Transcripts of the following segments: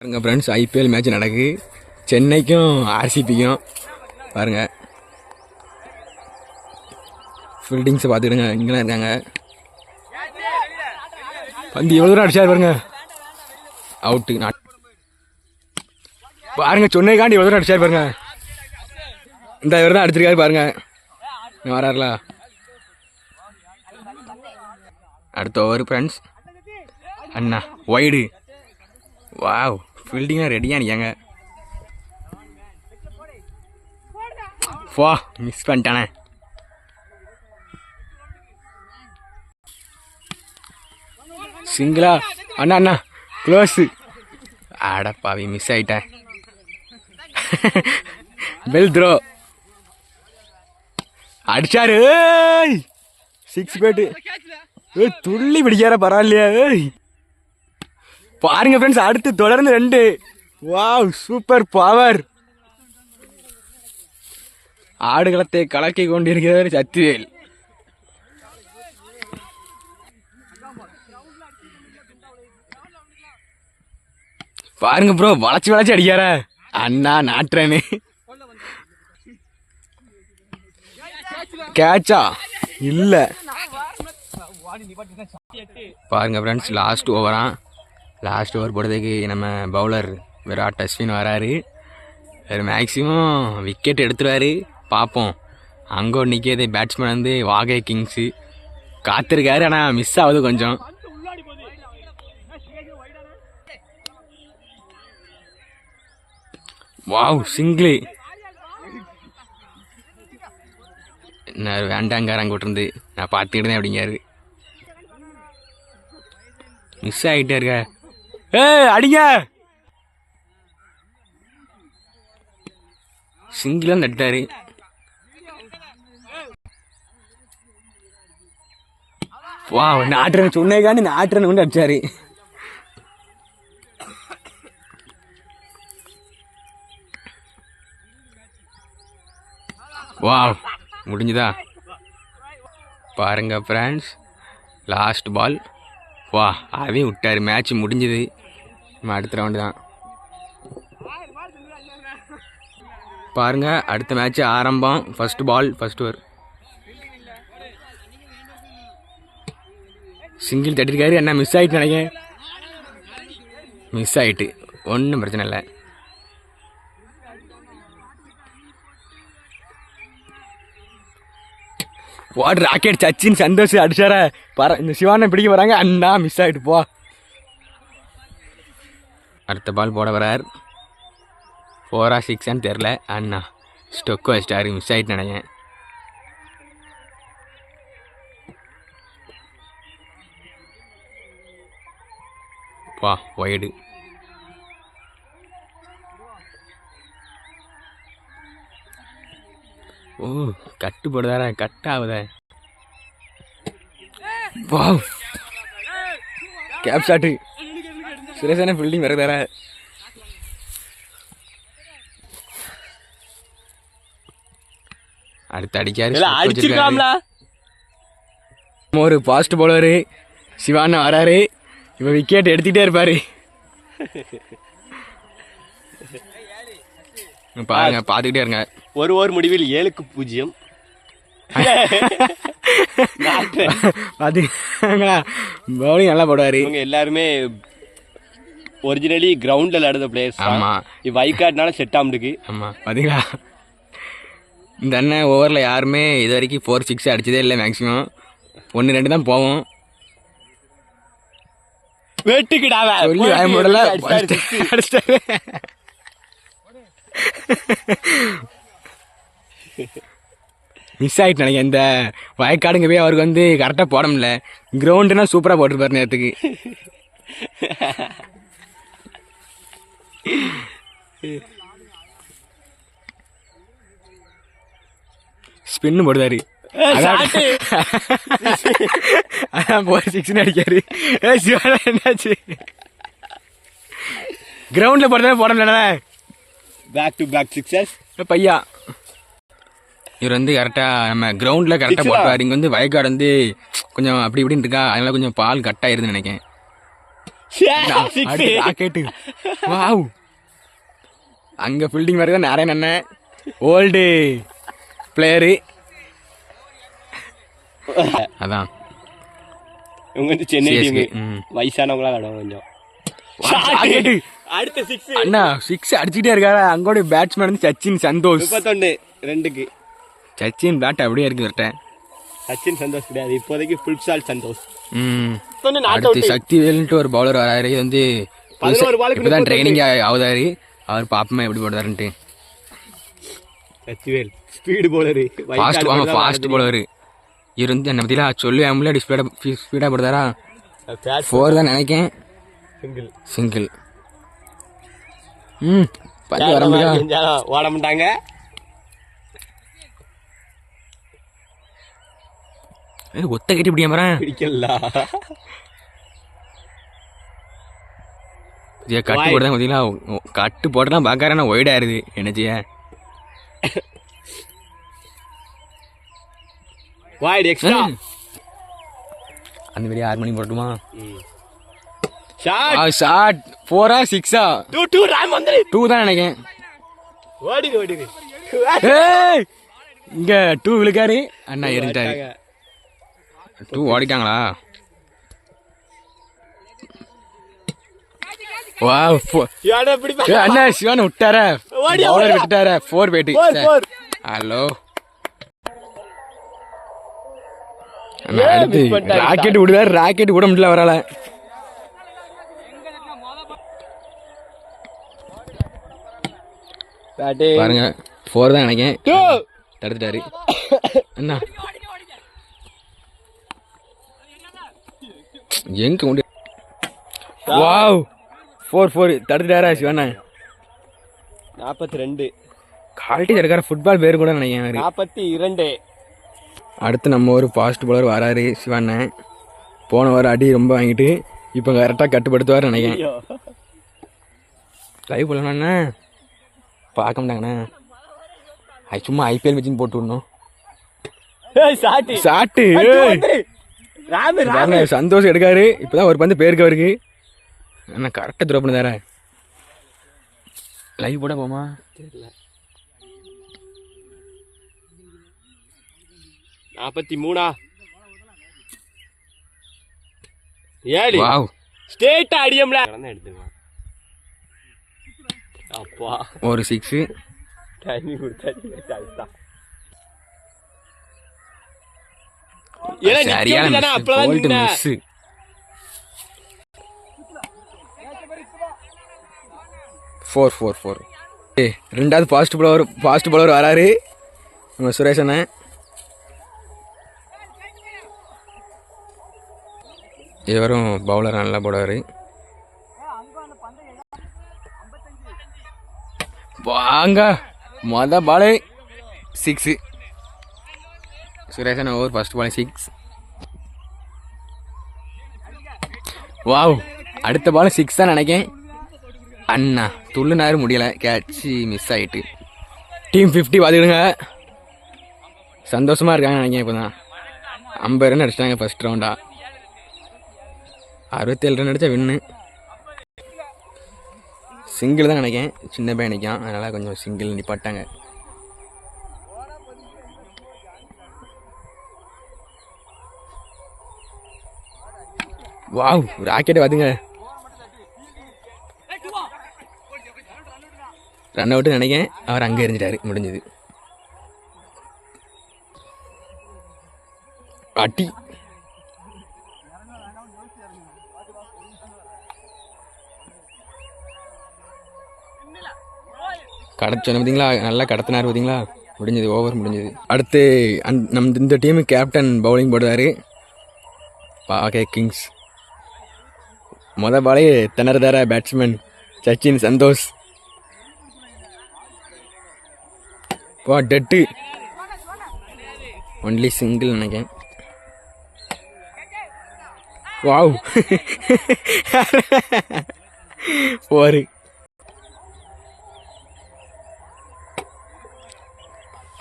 பாருங்கள் friends IPL match நடக்கு சென்னைக்கும் ஆர்சிபிக்கும் பாருங்கள் ஃபீல்டிங்ஸை பார்த்துக்கிடுங்க. இங்கெல்லாம் இருக்காங்க. பந்து எவ்வளோ தூரம் அடிச்சாரு பாருங்க. அவுட்டு நாட் பாருங்க சென்னைக்காண்டி எவ்வளோ தூரம் அடிச்சாரு பாருங்க. இந்த இவர் தான் அடிச்சிருக்காரு பாருங்க. இங்க வராருல. அடுத்த ஓவர் ஃப்ரெண்ட்ஸ் அண்ணா ஒய்டு வாவ் ஃபீல்டிங்லாம் ரெடியாக நிற்காங்க வா மிஸ் பண்ணிட்டானே. சிங்கிளா? அண்ணா அண்ணா க்ளோஸு அடப்பாவி மிஸ் ஆயிட்டேன். பெல் த்ரோ அடிச்சாரு ஏய்! சிக்ஸ் பேட்டு ஏய் துள்ளி பிடிக்கார பரவாயில்லையா ஏய்! பாருங்க ஃப்ரெண்ட்ஸ் அடுத்து தொடர்ந்து ரெண்டு. வாவ் சூப்பர் பவர் ஆடுகளத்தை கலக்கி கொண்டிருக்கிறவர் சத்திவேல் பாருங்க ப்ரோ வளைச்சு வளைச்சு அடிக்கார அண்ணா நாட்டுறேன்னு கேட்சா இல்ல. பாருங்க ஃப்ரெண்ட்ஸ் லாஸ்ட் ஓவரா லாஸ்ட் ஓவர் போடுறதுக்கு நம்ம பவுலர் விராட் அஸ்வின் வராரு. அவர் மேக்ஸிமம் விக்கெட் எடுத்துருவாரு. பார்ப்போம். அங்கே நிற்கிறது பேட்ஸ்மேன் வந்து வாகே கிங்ஸு காத்திருக்காரு ஆனால் மிஸ் ஆகுது கொஞ்சம். வாவ் சிங்கிளி என்ன வேண்டாங்காரங்க விட்டுருந்து நான் பார்த்துக்கிட்டேன் அப்படிங்காரு மிஸ் ஆகிட்டே இருக்கேன் ஏய் அடிங்க. சிங்கிளாக நட்டாரு. வா நாட்டுறேன் சொன்னேக்காண்டி நாட்டுறன் கொண்டு அடிச்சாரு. வா முடிஞ்சுதா? பாருங்க ஃப்ரெண்ட்ஸ் லாஸ்ட் பால் வா அதையும் விட்டார் மேட்ச் முடிஞ்சுது. நம்ம அடுத்த ரவுண்டு தான். பாருங்கள் அடுத்த மேட்ச் ஆரம்பம். First ball first over single தட்டிருக்காரு. என்ன மிஸ் ஆகிட்டு நினைக்கிறேன். மிஸ் ஆகிட்டு ஒன்றும் பிரச்சனை இல்லை. வாட் ராக்கெட் சச்சின் சந்தோஷ் அடிச்சார பர இந்த சிவானை பிடிக்க போகிறாங்க அண்ணா மிஸ் ஆகிட்டு போ. அடுத்த பால் போட வரார். ஃபோரா சிக்ஸான்னு தெரில அண்ணா ஸ்டொக்கு வச்சிட்டாரு மிஸ் ஆயிட்டு நினைக்கிறேன். வா ஒய்டு ஓ கட்டு போடுதாரா கட் ஆகுதே. வா கேப் ஷாட்டு சுரேஷான ஃபீல்டிங் வருதார அடுத்து அடிக்காரு அடிச்சிருக்காம்ல. ஒரு பாஸ்ட் பவுலரு சிவானா வராரு. இப்போ விக்கெட் எடுத்துக்கிட்டே இருப்பாரு. பாருங்க பார்த்துக்கிட்டே இருங்க. ஒரு ஓவர் முடிவில் ஏழுக்கு பூஜ்ஜியம். பார்த்தீங்களா பவுலிங் நல்லா போடுவார். இவங்க எல்லாருமே ஒரிஜினலி கிரவுண்ட்ல விளையாடுற பிளேயர்ஸ் ஆமா. வைக்காட்னால செட் ஆம்டுக்கு ஆமாம் பார்த்தீங்களா இந்த அண்ணன் ஓவரில் யாருமே இது வரைக்கும் ஃபோர் சிக்ஸ் அடிச்சதே இல்லை மேக்ஸிமம் ஒன்று ரெண்டு தான் போவோம். வெட்டுக்கிடாவ சொல்லி வாய அடிச்சிட்டாரு. மிஸ் ஆகிட்டு நினைக்கிறேன். இந்த வயக்காடுங்க போய் அவருக்கு வந்து கரெக்டாக போட முடியல. கிரவுண்டுனா சூப்பராக போட்டிருப்பாரு நேரத்துக்கு. ஸ்பின்னு போடுதாரு அதான் போர் சிக்ஸ்னு அடிக்காரு. ஏ சிவானா என்னாச்சு? கிரவுண்டில் போடுறதே போட முடியல பேக் டு பேக் சிக்ஸஸ் பையா. இவர் வந்து கரெக்டாக நம்ம கிரவுண்டில் கரெக்டாக? போட்டார். இங்கே வந்து வயக்காடு வந்து கொஞ்சம் அப்படி இப்படின்னு இருக்கா. அதனால கொஞ்சம் பால் கட் ஆயிருதுன்னு நினைக்கிறேன். ராக்கெட்டு வாவ் அங்க ஃபீல்டிங் மாதிரி தான் நாராயண் அண்ணன் ஓல்டு பிளேயரு அதான். இவங்க வந்து சென்னை டீம் ம். வயசானவங்களா விளையாடுவாங்க கொஞ்சம். அடுத்த சிக்ஸ் அண்ணா சிக்ஸ் அடிச்சுட்டே இருக்காரு. அங்கோட பேட்ஸ்மேன் வந்து சச்சின் சந்தோஷ். முப்பத்தொன்னு ரெண்டுக்கு. சச்சின் பேட் அப்படியே இருக்கு வரட்டேன் சச்சின் சந்தோஷ் கிடையாது. இப்போதைக்கு ஃபுல் சால் சந்தோஷ் அடுத்து சக்தி வேலுன்ட்டு ஒரு பவுலர் வராரு. இது வந்து பதினோரு பாலுக்கு இப்பதான். ட்ரைனிங் ஆகுதாரு. அவர் பாப்பமா எப்படி போடுறாருன்ட்டு. சச்சிவேல் ஸ்பீடு போலரு ஃபாஸ்ட் ஆமாம் ஃபாஸ்ட் பவுலர் இருந்து என்ன பற்றிலாம் சொல்லி முன்னாடி ஸ்பீடாக ஸ்பீடாக போடுதாரா ஃபோர் தான் நினைக்கேன். சிங்கிள் சிங்கிள் ம் வர முடியா ஓட மாட்டாங்க. ஒத்த கட்டி பிடிக்க போகிறேன் பிடிக்கல கட்டு போடுதான் பார்த்தீங்களா கட்டு போட்டலாம் பார்க்கறேன் ஒய்ட் ஆயிருது என்ன செய்ய வாய்டு எக்ஸ்ட்ரா அந்த மாதிரி ஆறு மணி போட்டுமா ஷாட் ஷார்ட் ஃபோரா சிக்ஸா டூ டூ ராம் வந்துரு. டூ தான் நினைக்கிறேன் ஓடிடு ஓடிடு இங்க டூ விழுக்காரு அண்ணா எரிஞ்சிட்டாரு டூ ஓடிட்டாங்களா? வா அண்ணா சிவான விட்டார? பவுலர். விட்டுட்டார? Four bat. ஹலோ அடுத்து? ராக்கெட் விடுதாரு ராக்கெட் விட முடியல பேட்டே பாருங்க ஃபோர் தான் நினைக்கிறேன். டூ தடுத்துட்டாரு. அண்ணா. எங்க கொண்டு வாவ் ஃபோர் ஃபோர் தடுத்துட்டாரா சிவண்ணா நாற்பத்தி ரெண்டு. குவாலிட்டி தடுக்கிற ஃபுட்பால் பேர் கூட நினைக்கிறேன். நாற்பத்தி இரண்டு. அடுத்து நம்ம ஒரு ஃபாஸ்ட் பவுலர் வராரு சிவண்ணன் போன வாரம் அடி ரொம்ப வாங்கிட்டு இப்போ கரெக்டாக கட்டுப்படுத்துவார் நினைக்கிறேன். லைவ் போடலாண்ணா பார்க்க மாட்டாங்கண்ணா. சும்மா ஐபிஎல் மிச்சின் போட்டு விடணும். சாட்டி. சாட்டு. சந்தோஷம் எடுக்காரு. இப்பதான் ஒரு பந்து பேருக்கு அவருக்கு. அண்ணா கரெக்டாக த்ரோ பண்ணுதாரா லைவ் போட போமா நாற்பத்தி மூணா. ஏழு வாவ். ஸ்டேட் அடியம்ல. எடுத்துக்கலாம். அப்பா. ஒரு சிக்ஸு கொடுத்தாச்சு அதுதான் ஏன்னா சரியான அப்பதான் ஃபோர் ஃபோர் ஃபோர் ஏ ரெண்டாவது ஃபாஸ்ட் பவுலர் ஃபாஸ்ட் பவுலர் வராரு. நம்ம சுரேஷ் அண்ணன். இவரும் பவுலர் நல்லா போடுவார். வாங்க மொத ball six Sureshan over first ball six wow அடுத்த பால் சிக்ஸ் தான் நினைக்கேன். அண்ணா துள்ளுனாரு முடியலை. கேட்சி மிஸ் ஆகிட்டு டீம் ஃபிஃப்டி பார்த்துக்கிடுங்க சந்தோஷமாக இருக்காங்க நினைக்கிறேன் இப்போ தான் ஐம்பது ரன் அடிச்சிட்டாங்க ஃபர்ஸ்ட் ரவுண்டா அறுபத்தேழு ரன் அடித்தா வின்னு சிங்கிள் தான் நினைக்கிறேன். சின்ன பையன் நினைக்கும் அதனால் கொஞ்சம் சிங்கிள் நிப்பாட்டாங்க. வாவ் ராக்கெட் பார்த்துங்க ரன் அவுட்டு நினைக்கிறேன். அவர் அங்கே எரிஞ்சிட்டாரு முடிஞ்சது. அடி. கடத்த பார்த்தீங்களா நல்லா கடத்தினார் பார்த்தீங்களா? முடிஞ்சது. ஓவர் முடிஞ்சது. அடுத்து அந் நம் இந்த டீமு கேப்டன் பவுலிங் போடுறாரு பாகே கிங்ஸ் மொதல் பாலே திணறுதார பேட்ஸ்மேன் சச்சின் சந்தோஷ். வா டெட்டு ஒன்லி சிங்கிள் நினைக்கிறேன். வாவ் ஒரு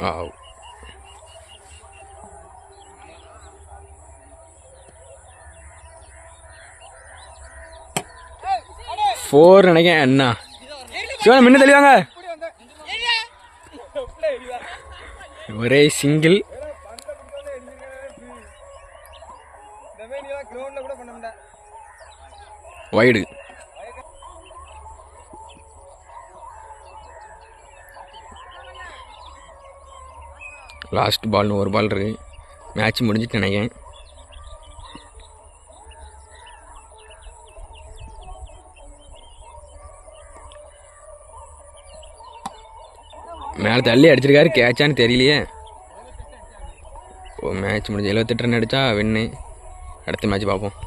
வாவ் ஃபோர் நினைக்கிறேன் என்ன சிவன் முன்ன தெளிவாங்க ஒரே சிங்கிள் வைடு லாஸ்ட் பால்னு ஒரு பால் இருக்கு. மேட்ச் முடிஞ்சிட்டு நினைக்கிறேன். மேலே தள்ளி அடிச்சிருக்காரு கேட்சான்னு தெரியலையே. ஓ மேட்ச் முடிஞ்சு எழுபத்தெட்டு ரன் அடித்தா வின்னு அடுத்த மேட்ச் பார்ப்போம்.